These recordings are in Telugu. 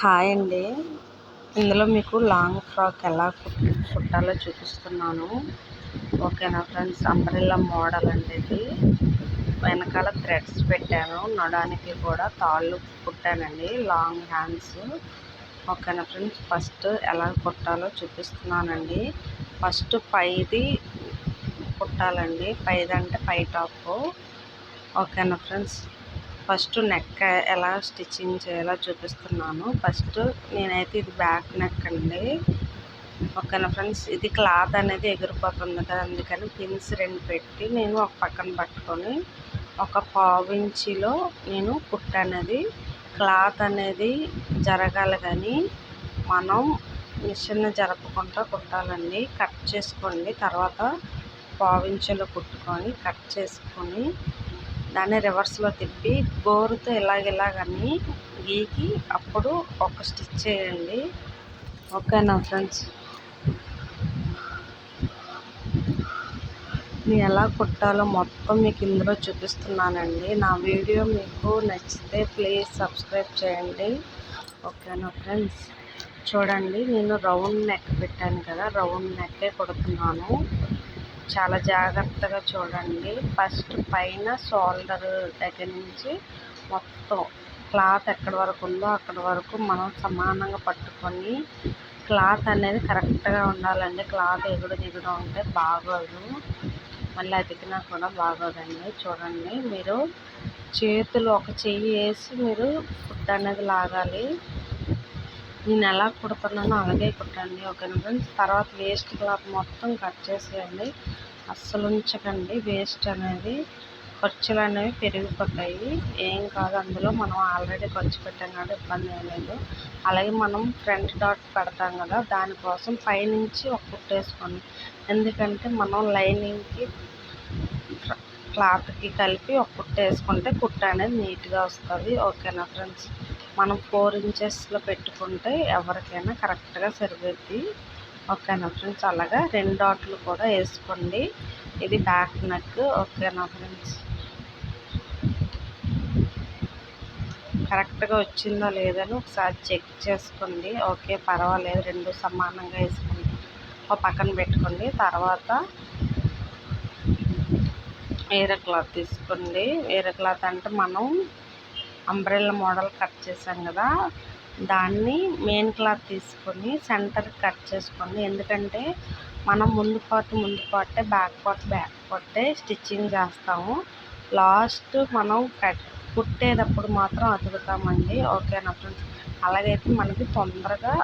హాయ్ అండి. ఇందులో మీకు లాంగ్ ఫ్రాక్ ఎలా కుట్టాలో చూపిస్తున్నాను. ఓకేనా ఫ్రెండ్స్? అంబ్రెల్లా మోడల్ అండి ఇది. వెనకాల థ్రెడ్స్ పెట్టాను. నడానికి కూడా తాళ్ళు కుట్టానండి. Long hands. ఓకేనా ఫ్రెండ్స్? ఫస్ట్ ఎలా కుట్టాలో చూపిస్తున్నానండి. ఫస్ట్ పైది కుట్టాలండి. పైది అంటే పై టాప్. ఓకేనా ఫ్రెండ్స్? ఫస్ట్ నెక్ ఎలా స్టిచ్చింగ్ చేయాలో చూపిస్తున్నాను. ఫస్ట్ నేనైతే ఇది బ్యాక్ నెక్ అండి. ఓకేనా ఫ్రెండ్స్? ఇది క్లాత్ అనేది ఎగిరిపోతుంది కదా అందుకని పిన్స్ రెండు పెట్టి నేను ఒక పక్కన పట్టుకొని ఒక పావించిలో నేను కుట్ట అనేది క్లాత్ అనేది జరగాలి కానీ మనం మిషన్ జరపకుండా కుట్టాలండి. కట్ చేసుకోండి. తర్వాత పావించులో కుట్టుకొని కట్ చేసుకొని దాన్ని రివర్స్లో తిప్పి గోరుతో ఇలాగిలాగని గీకి అప్పుడు ఒక స్టిచ్ చేయండి. ఓకేనా ఫ్రెండ్స్? నేను ఎలా కుట్టాలో మొత్తం మీకు ఇందులో చూపిస్తున్నానండి. నా వీడియో మీకు నచ్చితే ప్లీజ్ సబ్స్క్రైబ్ చేయండి. ఓకేనా ఫ్రెండ్స్? చూడండి నేను రౌండ్ నెక్ పెట్టాను కదా రౌండ్ నెక్కే కుడుతున్నాను. చాలా జాగ్రత్తగా చూడండి. ఫస్ట్ పైన షోల్డర్ దగ్గర నుంచి మొత్తం క్లాత్ ఎక్కడి వరకు ఉందో అక్కడి వరకు మనం సమానంగా పట్టుకొని క్లాత్ అనేది కరెక్ట్గా ఉండాలండి. క్లాత్ ఎగుడు దిగుడు ఉంటే బాగోదు. మళ్ళీ అతికినా కూడా బాగోదండి. చూడండి. మీరు చేతులు ఒక చెయ్యి వేసి మీరు ఫుడ్ అనేది లాగాలి. నేను ఎలా కుడుతున్నానో అలాగే కుట్టండి ఓకేనా ఫ్రెండ్స్? తర్వాత వేస్ట్ క్లాత్ మొత్తం కట్ చేసేయండి. అస్సలు ఉంచకండి. వేస్ట్ అనేది ఖర్చులు అనేవి పెరిగిపోతాయి. ఏం కాదు అందులో మనం ఆల్రెడీ ఖర్చు పెట్టాం కాబట్టి ఇబ్బంది ఏం లేదు. అలాగే మనం ఫ్రంట్ డాట్ పెడతాం కదా దానికోసం పైనుంచి ఒక కుట్టేసుకోండి ఎందుకంటే మనం లైనింగ్కి క్లాత్కి కలిపి ఒక కుట్టేసుకుంటే కుట్ట అనేది నీట్గా వస్తుంది. ఓకేనా ఫ్రెండ్స్? మనం ఫోర్ ఇంచెస్లో పెట్టుకుంటే ఎవరికైనా కరెక్ట్గా సరిపోద్ది. ఓకేనా ఫ్రెండ్స్ అలాగా రెండు డాట్లు కూడా వేసుకోండి. ఇది బ్యాక్ నెక్ ఓకేనా ఫ్రెండ్స్ కరెక్ట్గా వచ్చిందో లేదని ఒకసారి చెక్ చేసుకోండి. ఓకే పర్వాలేదు రెండు సమానంగా వేసుకోండి. ఒక పక్కన పెట్టుకోండి. తర్వాత వేరే క్లాత్ తీసుకోండి. వేరే క్లాత్ అంటే మనం అంబ్రెల్లా మోడల్ కట్ చేసాం కదా దాన్ని మెయిన్ క్లాత్ తీసుకొని సెంటర్ కట్ చేసుకోండి ఎందుకంటే మనం ముందు పార్ట్ ముందు పార్టే బ్యాక్ పార్ట్ బ్యాక్ పార్టే స్టిచ్చింగ్ చేస్తాము. లాస్ట్ మనం కట్ కుట్టేటప్పుడు మాత్రం అతుకుతామండి. ఓకేనా ఫ్రెండ్స్? అలాగైతే మనకి తొందరగా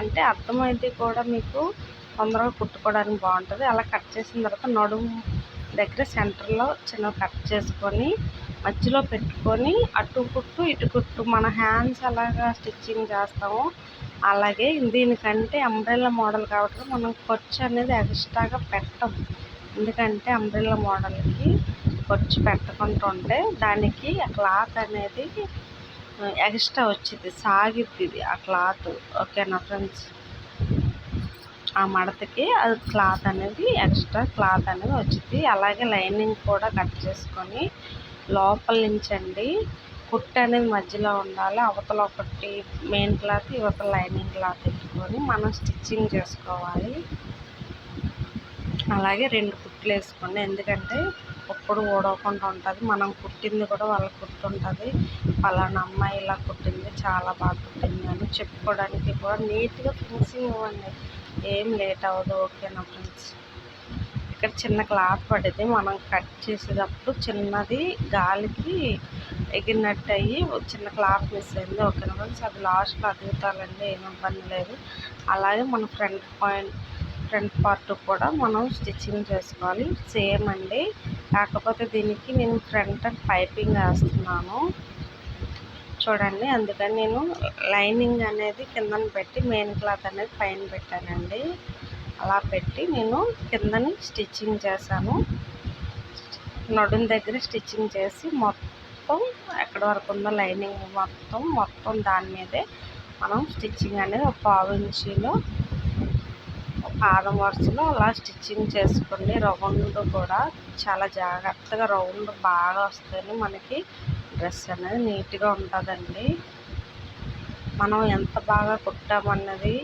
అంటే అర్థమైతే కూడా మీకు తొందరగా కుట్టుకోవడానికి బాగుంటుంది. అలా కట్ చేసిన తర్వాత నడుము దగ్గర సెంటర్లో చిన్న కట్ చేసుకొని మధ్యలో పెట్టుకొని అటు కుట్టు ఇటు కుట్టు మన హ్యాండ్స్ అలాగా స్టిచ్చింగ్ చేస్తామో. అలాగే దీనికంటే అంబ్రెల్లా మోడల్ కాబట్టి మనం ఖర్చు అనేది ఎక్స్ట్రాగా పెట్టం. ఎందుకంటే అంబ్రెల్లా మోడల్కి ఖర్చు పెట్టకుండా ఉంటే దానికి ఆ క్లాత్ అనేది ఎక్స్ట్రా వచ్చింది సాగిద్ది ఆ క్లాత్ ఓకేనా ఫ్రెండ్స్ ఆ మడతకి అది క్లాత్ అనేది ఎక్స్ట్రా క్లాత్ అనేది వచ్చింది అలాగే లైనింగ్ కూడా కట్ చేసుకొని లోపల నుంచి అండి కుట్టు అనేది మధ్యలో ఉండాలి. అవతల ఒకటి మెయిన్ క్లాత్ ఇవతల లైనింగ్ క్లాత్ పెట్టుకొని మనం స్టిచ్చింగ్ చేసుకోవాలి. అలాగే రెండు కుట్లు వేసుకోండి. ఎందుకంటే ఒప్పుడు ఊడవకుండా ఉంటుంది. మనం కుట్టింది కూడా వాళ్ళకి కుట్టుంటుంది పలానా అమ్మాయి ఇలా కుట్టింది చాలా బాగా కుట్టింది అని చెప్పుకోవడానికి కూడా నీట్గా ఫినిషింగ్ ఇవ్వండి. ఏం లేట్ అవ్వదు. ఓకేనా ఫ్రెండ్స్ ఇక్కడ చిన్న క్లాత్ పడింది మనం కట్ చేసేటప్పుడు చిన్నది గాలికి ఎగిరినట్టు అయ్యి చిన్న క్లాత్ మిస్ అయింది. ఓకేనా ఫ్రెండ్స్ అది లాస్ట్లో అతుకుతాలండి ఏం ఇబ్బంది లేదు. అలాగే మన ఫ్రంట్ పాయింట్ ఫ్రంట్ పార్ట్ కూడా మనం స్టిచ్చింగ్ చేసుకోవాలి. సేమ్ అండి. కాకపోతే దీనికి నేను ఫ్రంట్ అండ్ పైపింగ్ వేస్తున్నాను. చూడండి అందుకని నేను లైనింగ్ అనేది కిందన పెట్టి మెయిన్ క్లాత్ అనేది పైన పెట్టానండి. అలా పెట్టి నేను కిందని స్టిచ్చింగ్ చేశాను. నడుం దగ్గర స్టిచ్చింగ్ చేసి మొత్తం ఎక్కడి వరకు ఉందో లైనింగ్ మొత్తం మొత్తం దాని మీదే మనం స్టిచ్చింగ్ అనేది ఒక పావు ఇంచీలో పాదం వరుసలో అలా స్టిచ్చింగ్ చేసుకోండి. రౌండ్ కూడా చాలా జాగ్రత్తగా రౌండ్ బాగా వస్తేనే మనకి డ్రెస్ అనేది నీట్గా ఉంటుందండి. మనం ఎంత బాగా కుట్టామన్నది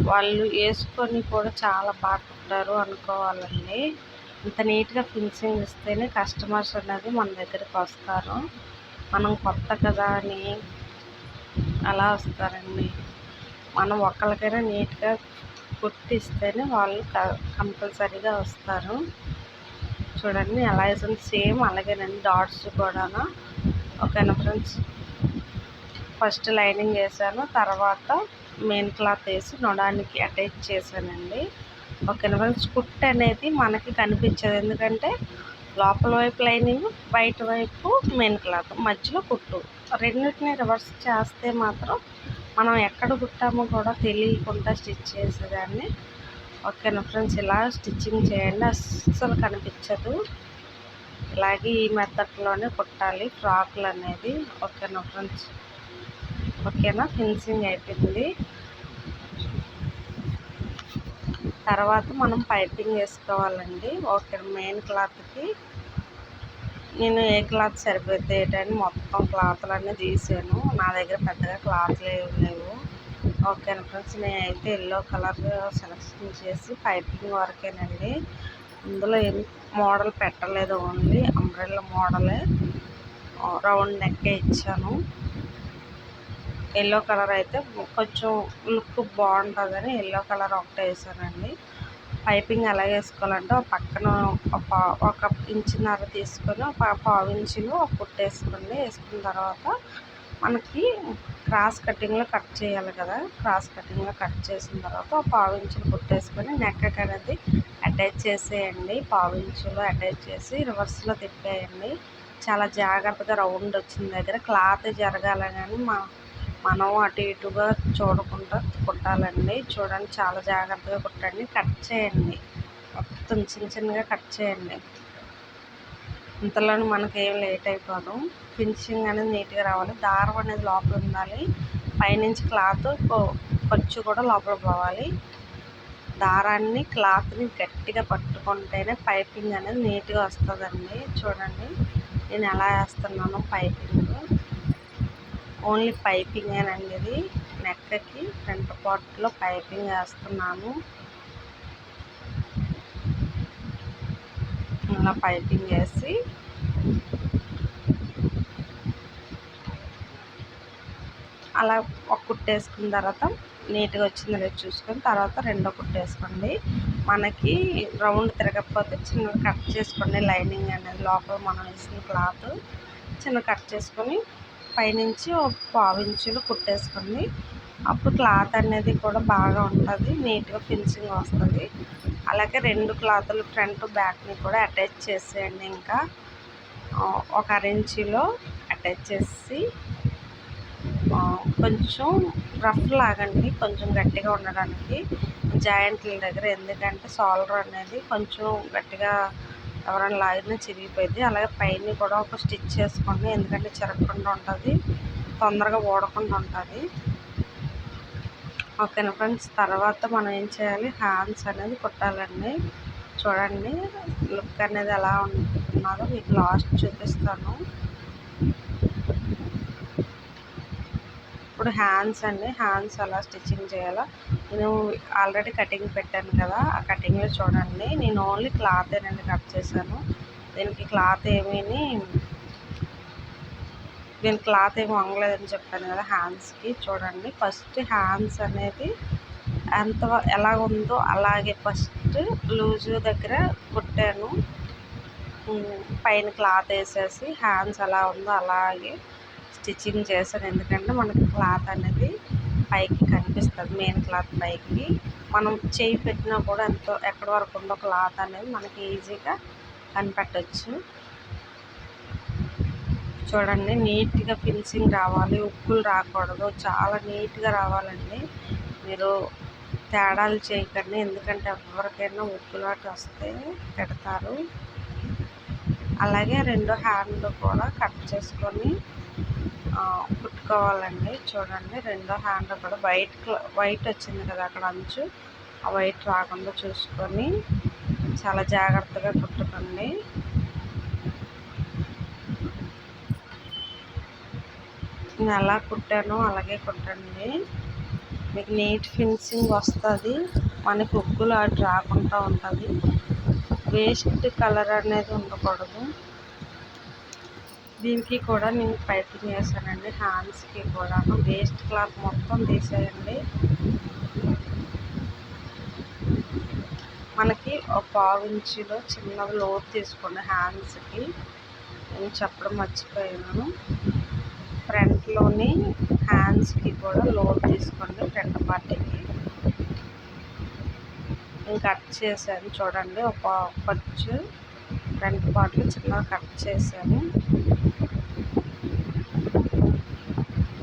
వాళ్ళు వేసుకొని కూడా చాలా బాగుంటారు అనుకోవాలండి. ఇంత నీట్గా ఫినిషింగ్ ఇస్తేనే కస్టమర్స్ అనేది మన దగ్గరికి వస్తారు. మనం కొత్త కదా అని అలా వస్తారండి. మనం ఒక్కరికైనా నీట్గా కుట్టిస్తేనే వాళ్ళు కంపల్సరీగా వస్తారు. చూడండి ఎలా వేసింది? సేమ్ అలాగేనండి డాట్స్ కూడాను. ఓకేనా ఫ్రెండ్స్? ఫస్ట్ లైనింగ్ వేసాను తర్వాత మెయిన్ క్లాత్ వేసి నొడానికి అటాచ్ చేశానండి. ఓకేనా ఫ్రెండ్స్ కుట్ అనేది మనకి కనిపించదు. ఎందుకంటే లోపల వైపు లైనింగ్ బయట వైపు మెయిన్ క్లాత్ మధ్యలో కుట్టు. రెండింటిని రివర్స్ చేస్తే మాత్రం మనం ఎక్కడ కుట్టామో కూడా తెలియకుండా స్టిచ్ చేసేదాన్ని. ఓకేనా ఫ్రెండ్స్ ఇలా స్టిచ్చింగ్ చేయండి. అస్సలు కనిపించదు. ఇలాగే ఈ మెథడ్లోనే కుట్టాలి. ఫ్రాక్లు అనేది ఓకేనా ఫ్రెండ్స్ ఓకేనా ఫినిషింగ్ అయిపోయింది. తర్వాత మనం పైపింగ్ వేసుకోవాలండి. ఓకే మెయిన్ క్లాత్కి. నేను ఏ క్లాత్ సరిపోతాయని మొత్తం క్లాత్లన్నీ తీసాను. నా దగ్గర పెద్దగా క్లాత్లు ఏమి లేవు. ఓకే ఫ్రెండ్స్ నేనైతే ఎల్లో కలర్ సెలెక్షన్ చేసి పైపింగ్ వరకేనండి. ఇందులో ఏం మోడల్ పెట్టలేదు ఓన్లీ అంబ్రెల్లా మోడలే. రౌండ్ నెక్కే ఇచ్చాను. ఎల్లో కలర్ అయితే కొంచెం లుక్ బాగుంటుందని ఎల్లో కలర్ ఒకటే వేసానండి. పైపింగ్ ఎలా వేసుకోవాలంటే ఒక పక్కన ఒక ఒక ఇంచున్నర తీసుకొని ఒక పావు ఇంచులు ఒక పుట్టు వేసుకోండి. వేసుకున్న తర్వాత మనకి క్రాస్ కటింగ్లో కట్ చేయాలి కదా. క్రాస్ కటింగ్లో కట్ చేసిన తర్వాత ఒక పావు ఇంచులు కుట్టేసుకొని నెక్కకి అనేది అటాచ్ చేసేయండి. పావు ఇంచులు అటాచ్ చేసి రివర్స్లో తిప్పేయండి. చాలా జాగ్రత్తగా రౌండ్ వచ్చిన దగ్గర క్లాత్ జరగాలని మా మనం అటు ఇటుగా చూడకుండా కుట్టాలండి. చూడండి చాలా జాగ్రత్తగా కుట్టండి. కట్ చేయండి. మొత్తం చిన్న చిన్నగా కట్ చేయండి. ఇంతలోనే మనకి ఏం లేట్ అయిపోదు. ఫినిషింగ్ అనేది నీట్గా రావాలి. దారం అనేది లోపల ఉండాలి. పైనుంచి క్లాత్ ఖర్చు కూడా లోపల పోవాలి. దారాన్ని క్లాత్ని గట్టిగా పట్టుకుంటేనే పైపింగ్ అనేది నీట్గా వస్తుందండి. చూడండి నేను ఎలా వేస్తున్నాను పైపింగ్. ఓన్లీ పైపింగ్ అండి ఇది. నెక్కకి ఫ్రంట్ పార్ట్లో పైపింగ్ వేస్తున్నాను అలా పైపింగ్ వేసి అలా ఒక కుట్టేసుకున్న తర్వాత నీట్గా వచ్చింది లేదు చూసుకొని తర్వాత రెండో కుట్టేసుకోండి మనకి రౌండ్ తిరగకపోతే చిన్న కట్ చేసుకోండి. లైనింగ్ అనేది లోపల మనం వేసిన క్లాత్ చిన్న కట్ చేసుకొని పైనుంచి ఒక పావించులు కుట్టేసుకోండి అప్పుడు క్లాత్ అనేది కూడా బాగా ఉంటుంది. నీట్గా ఫినిషింగ్ వస్తుంది. అలాగే రెండు క్లాతులు ఫ్రంట్ బ్యాక్ని కూడా అటాచ్ చేసేయండి ఇంకా. ఒక అరెంచిలో అటాచ్ చేసి కొంచెం రఫ్ లాగండి. కొంచెం గట్టిగా ఉండడానికి. జాయింట్ల దగ్గర. ఎందుకంటే సాల్డర్ అనేది కొంచెం గట్టిగా ఎవరైనా లాగినా చిరిగిపోయింది. అలాగే పైన కూడా ఒక స్టిచ్ చేసుకోండి ఎందుకంటే చిరగకుండా ఉంటుంది తొందరగా ఓడకుండా ఉంటుంది. ఓకేనా ఫ్రెండ్స్? తర్వాత మనం ఏం చేయాలి? హ్యాండ్స్ అనేది కుట్టాలండి. చూడండి లుక్ అనేది ఎలా ఉన్నదో మీకు లాస్ట్ చూపిస్తాను. ఇప్పుడు హ్యాండ్స్ అండి. హ్యాండ్స్ ఎలా స్టిచ్చింగ్ చేయాలో నేను ఆల్రెడీ కటింగ్ పెట్టాను కదా ఆ కటింగ్లో చూడండి. నేను ఓన్లీ క్లాత్ అనేది కట్ చేశాను. దీనికి క్లాత్ ఏమీ నేను క్లాత్ ఏమి వంగలేదని చెప్పాను కదా హ్యాండ్స్కి. చూడండి ఫస్ట్ హ్యాండ్స్ అనేది ఎంత ఎలా ఉందో అలాగే ఫస్ట్ లూజు దగ్గర కుట్టాను. పైన క్లాత్ వేసేసి హ్యాండ్స్ ఎలా ఉందో అలాగే స్టిచ్చింగ్ చేశాను. ఎందుకంటే మనకి క్లాత్ అనేది పైకి కనిపిస్తుంది మెయిన్ క్లాత్ పైకి. మనం చేయి పెట్టినా కూడా ఎంతో ఎక్కడి వరకు ఉందో క్లాత్ అనేది మనకి ఈజీగా కనిపెట్టచ్చు. చూడండి నీట్గా ఫినిషింగ్ రావాలి. ఉక్కులు రాకూడదు. చాలా నీట్గా రావాలండి. మీరు తేడాలు చేయకండి. ఎందుకంటే ఎవరికైనా ఉప్పులు వాటి వస్తే పెడతారు. అలాగే రెండు హ్యాండ్లు కూడా కట్ చేసుకొని కుట్టుకోవాలండి చూడండి రెండో హ్యాండ్ కూడా వైట్ వైట్ వచ్చింది కదా అక్కడ అంచు. ఆ వైట్ రాకుండా చూసుకొని చాలా జాగ్రత్తగా కుట్టుకోండి. నేను ఎలా కుట్టానో అలాగే కుట్టండి. మీకు నీట్ ఫినిషింగ్ వస్తుంది. మనకి ఉక్కులు అటు రాకుండా ఉంటుంది. వేస్ట్ కలర్ అనేది ఉండకూడదు. దీనికి కూడా నేను పైపింగ్ వేసానండి హ్యాండ్స్కి కూడా వేస్ట్ క్లాత్ మొత్తం తీసేయండి. మనకి ఒక పావు ఇంచులో చిన్న లోతు తీసుకోండి హ్యాండ్స్కి. నేను చెప్పడం మర్చిపోయాను. ఫ్రంట్లోని హ్యాండ్స్కి కూడా లోతు తీసుకోండి ఫ్రంట్ పార్టీకి. నేను కట్ చేశాను చూడండి. ఒక ఖర్చు ఫ్రంట్ పార్ట్లు చిన్నగా కట్ చేశాను.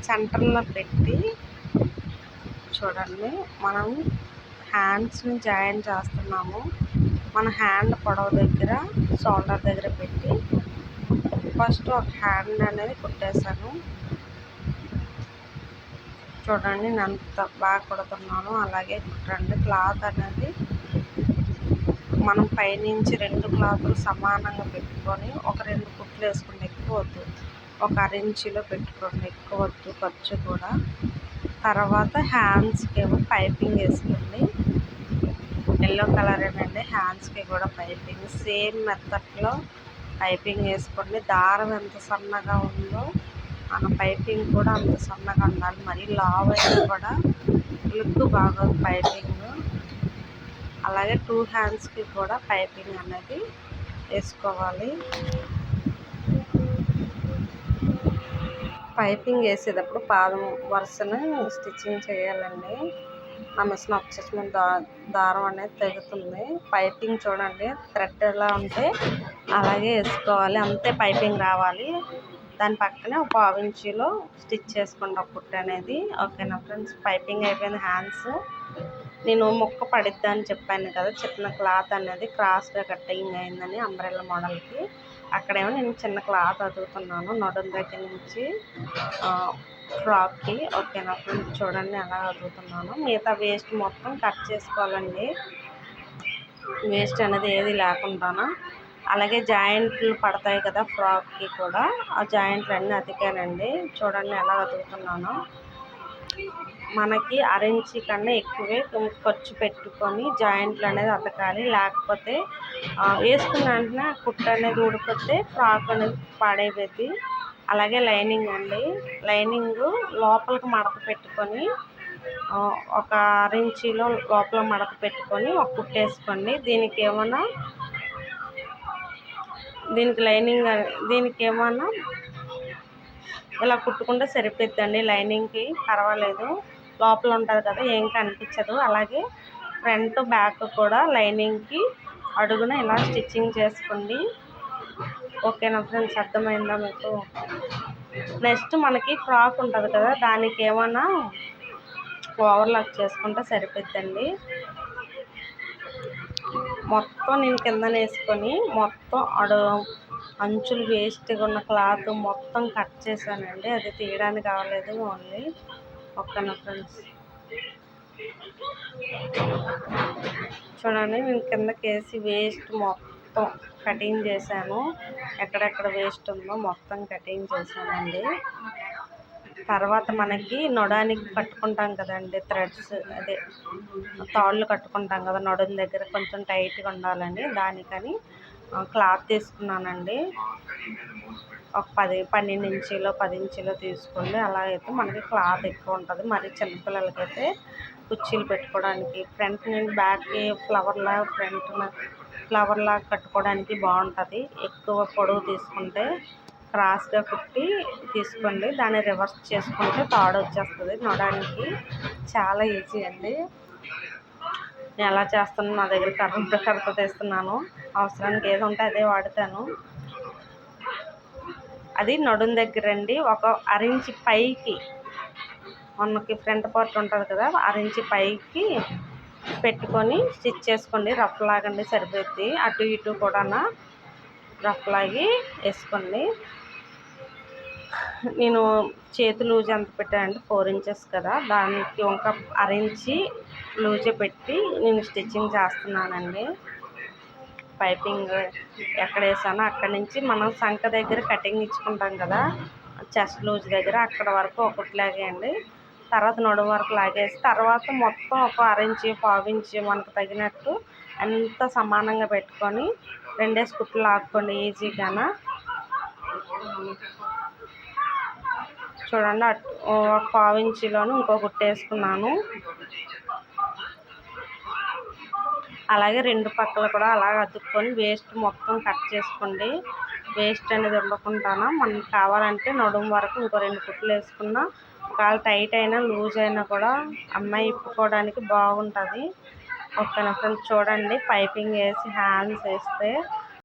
సెంటర్లో పెట్టి చూడండి మనం హ్యాండ్స్ని జాయిన్ చేస్తున్నాము. మన హ్యాండ్ పొడవు దగ్గర షోల్డర్ దగ్గర పెట్టి ఫస్ట్ ఒక హ్యాండ్ అనేది కుట్టేశాను. చూడండి నేను అంత బాగా కుడుతున్నాను అలాగే కుట్టండి. క్లాత్ అనేది మనం పైనుంచి రెండు క్లాతులు సమానంగా పెట్టుకొని ఒక రెండు కుట్లు వేసుకుని ఎక్కువ వద్దు ఒక అరించిలో పెట్టుకోండి. ఎక్కువ వద్దు ఖర్చు కూడా. తర్వాత హ్యాండ్స్కి ఏమో పైపింగ్ వేసుకోండి. ఎల్లో కలర్ కలరేనండి హ్యాండ్స్కి కూడా పైపింగ్. సేమ్ మెథడ్లో పైపింగ్ వేసుకోండి. దారం ఎంత సన్నగా ఉందో మన పైపింగ్ కూడా అంత సన్నగా ఉండాలి. మరీ లావ్ అయితే కూడా లుక్ బాగా పైపింగ్. అలాగే టూ హ్యాండ్స్కి కూడా పైపింగ్ అనేది వేసుకోవాలి. పైపింగ్ వేసేటప్పుడు పాదం వరుసను స్టిచ్చింగ్ చేయాలండి. ఆ మిషన్ వచ్చేసిన దా దారం అనేది తెగుతుంది. పైపింగ్ చూడండి థ్రెడ్ ఎలా ఉంటే అలాగే వేసుకోవాలి. అంతే పైపింగ్ రావాలి. దాని పక్కనే ఒక పావు స్టిచ్ చేసుకోండి ఒక కుట్టు అనేది. ఓకేనా ఫ్రెండ్స్? పైపింగ్ అయిపోయింది హ్యాండ్స్. నేను మొక్క పడిద్దా అని చెప్పాను కదా చెప్పిన క్లాత్ అనేది క్రాస్గా కట్టింగ్ అయిందని అంబ్రెల్లా మోడల్కి. అక్కడేమో నేను చిన్న క్లాత్ అతుకుతున్నాను నడుం దగ్గర నుంచి ఫ్రాక్కి. ఓకేనా ఫ్రెండ్స్ చూడండి ఎలా అతుకుతున్నాను మిగతా వేస్ట్ మొత్తం కట్ చేసుకోవాలండి. వేస్ట్ అనేది ఏది లేకుండా అలాగే జాయింట్లు పడతాయి కదా ఫ్రాక్కి కూడా. ఆ జాయింట్లు అన్నీ అతికానండి. చూడండి ఎలా అతుకుతున్నాను మనకి అరెంజ్ కన్నా ఎక్కువే ఖర్చు పెట్టుకొని జాయింట్లు అనేది అతకాలి. లేకపోతే వేసుకున్న వెంటనే కుట్ట అనేది ఊడిపోతే ఫ్రాక్ అనేది పాడైపోయింది అలాగే లైనింగ్ అండి. లైనింగ్ లోపలికి మడత పెట్టుకొని ఒక అరించిలో లోపల మడత పెట్టుకొని ఒక కుట్టేసుకోండి దీనికి ఏమన్నా దీనికి లైనింగ్ దీనికి ఏమన్నా ఇలా కుట్టుకుంటే సరిపోద్దండి లైనింగ్కి పర్వాలేదు. లోపల ఉంటుంది కదా ఏం కనిపించదు. అలాగే ఫ్రంట్ బ్యాక్ కూడా లైనింగ్కి అడుగున ఇలా స్టిచ్చింగ్ చేసుకోండి. ఓకేనా ఫ్రెండ్స్? అర్థమైందా మీకు? నెక్స్ట్ మనకి ఫ్రాక్ ఉంటుంది కదా దానికి ఏమైనా ఓవర్లాక్ చేసుకుంటే సరిపోద్దండి. మొత్తం నేను కింద వేసుకొని మొత్తం అడు అంచులు వేస్ట్గా ఉన్న క్లాత్ మొత్తం కట్ చేశానండి. అది తీయడానికి కావలేదు ఓన్లీ. ఓకేనా ఫ్రెండ్స్? చూడండి నేను కిందకి వేసి వేస్ట్ మొత్తం కటింగ్ చేశాను. ఎక్కడెక్కడ వేస్ట్ ఉందో మొత్తం కటింగ్ చేశానండి. తర్వాత మనకి నొడానికి కట్టుకుంటాం కదండి థ్రెడ్స్ అదే తాళ్ళు కట్టుకుంటాం కదా నొడని దగ్గర కొంచెం టైట్గా ఉండాలని దానికని క్లాత్ తీసుకున్నానండి. ఒక పది పన్నెండు ఇంచీలో పది ఇంచీలో తీసుకోండి అలా అయితే మనకి క్లాత్ ఎక్కువ ఉంటుంది. మరి చిన్నపిల్లలకైతే కుర్చీలు పెట్టుకోవడానికి ఫ్రంట్ నుండి బ్యాక్కి ఫ్లవర్లా ఫ్రంట్ ఫ్లవర్లా కట్టుకోవడానికి బాగుంటుంది. ఎక్కువ పొడవు తీసుకుంటే క్రాస్గా కుట్టి తీసుకోండి. దాన్ని రివర్స్ చేసుకుంటే తాడు వచ్చేస్తుంది. నడడానికి చాలా ఈజీ అండి. నేను ఎలా చేస్తాను నా దగ్గర కర్ర కర్రతో తీస్తున్నాను. అవసరానికి ఏది ఉంటే అదే వాడతాను. అది నడుం దగ్గర అండి. ఒక అరించి పైకి మనకి ఫ్రంట్ పార్ట్ ఉంటుంది కదా అరించి పైకి పెట్టుకొని స్టిచ్ చేసుకోండి. రఫ్ లాగండి సరిపోద్ది. అటు ఇటు కూడా రఫ్ లాగి వేసుకోండి. నేను చేతి లూజ్ ఎంత పెట్టానంటే ఫోర్ ఇంచెస్ కదా. దానికి ఒక అరించి లూజే పెట్టి నేను స్టిచ్చింగ్ చేస్తున్నానండి. పైపింగ్ ఎక్కడ వేసానో అక్కడి నుంచి మనం సంఖ దగ్గర కటింగ్ ఇచ్చుకుంటాం కదా చెస్ట్ లూజ్ దగ్గర అక్కడ వరకు ఒకటి లాగేయండి తర్వాత నడుము వరకు లాగేసి తర్వాత మొత్తం ఒక అరించి పావించి మనకు తగినట్టు అంత సమానంగా పెట్టుకొని రెండేసి కుట్లు లాక్కోండి ఈజీగాన. చూడండి అటు ఒక పావించిలోను ఇంకో కుట్టు వేసుకున్నాను. అలాగే రెండు పక్కల కూడా అలాగ అతుక్కొని వేస్ట్ మొత్తం కట్ చేసుకోండి. వేస్ట్ అనేది ఉండకుండా మనకి కావాలంటే నడుము వరకు ఇంకో రెండు కుట్లు వేసుకున్నా ఒకవేళ టైట్ అయినా లూజ్ అయినా కూడా అమ్మాయి ఇప్పుకోవడానికి బాగుంటుంది. ఓకేనా ఫ్రెండ్స్ చూడండి. పైపింగ్ వేసి హ్యాండ్స్ వేస్తే